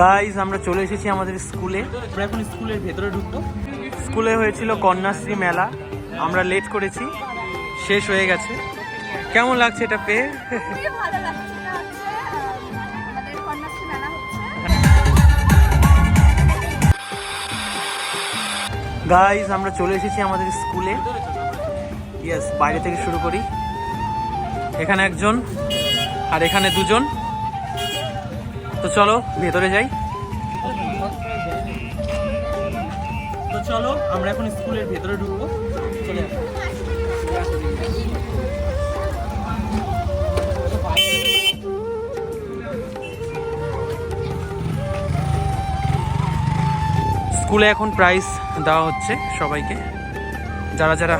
Guys আমরা চলে এসেছি আমাদের স্কুলে। আমরা এখন স্কুলের ভেতরে ঢুকবো। স্কুলে হয়েছিল কন্যাশ্রী মেলা। আমরা লেট করেছি। শেষ হয়ে গেছে। কেমন লাগছে এটা পেয়ে? গাইজ আমরা চলে এসেছি আমাদের স্কুলে। ইয়েস বাইরে থেকে শুরু করি। এখানে একজন আর এখানে দুজন। তো চলো, ভেতরে যাই। তো চলো, আমরা এখন স্কুলের ভেতরে ঢুকবো। চলে স্কুলে এখন প্রাইজ দেওয়া হচ্ছে সবাইকে। যারা যারা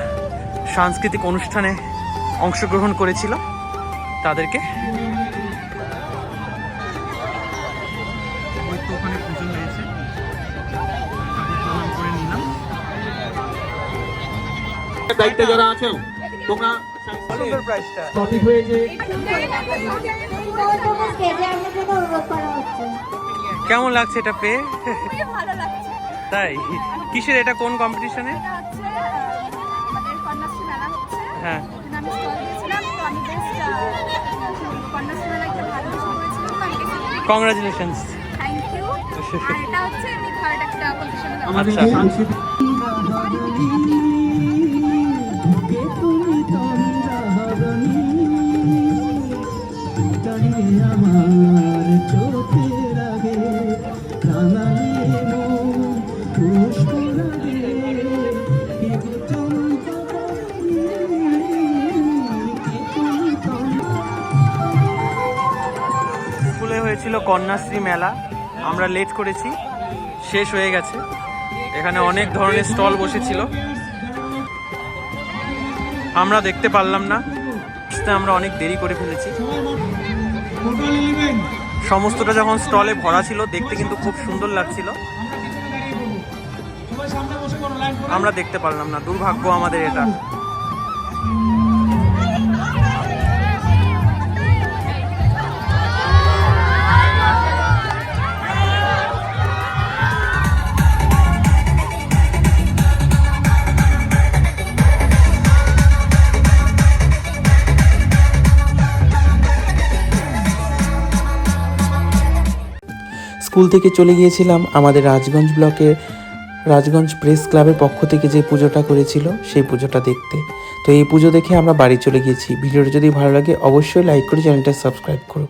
সাংস্কৃতিক অনুষ্ঠানে অংশগ্রহণ করেছিল, তাদেরকে দায়িত্বে যারা আছেন তোমরা সঠিক হয়েছে কেমন লাগছে এটা পেয়ে? ভালো লাগছে। তাই? কিসের এটা কোন কম্পিটিশনে হ্যাঁ। কংগ্রাচুলেশনস থ্যাংক ইউ এটা হচ্ছে আমি থার্ড একটা পজিশনে আচ্ছা। স্কুলে হয়েছিল কন্যাশ্রী মেলা। আমরা লেট করেছি, শেষ হয়ে গেছে। এখানে অনেক ধরনের স্টল বসেছিল। আমরা দেখতে পারলাম না। আমরা অনেক দেরি করে ফেলেছি। সমস্তটা যখন স্টলে ভরা ছিল, দেখতে কিন্তু খুব সুন্দর লাগছিল। আমরা দেখতে পারলাম না, দুর্ভাগ্য আমাদের এটা। স্কুল থেকে চলে গিয়েছিলাম, আমাদের রাজগঞ্জ ব্লকের রাজগঞ্জ প্রেস ক্লাবের পক্ষ থেকে যে পুজোটা করেছিল, সেই পুজোটা দেখতে। তো এই পুজো দেখে আমরা বাড়ি চলে গিয়েছি। ভিডিওটা যদি ভালো লাগে, অবশ্যই লাইক করে চ্যানেলটা সাবস্ক্রাইব করো।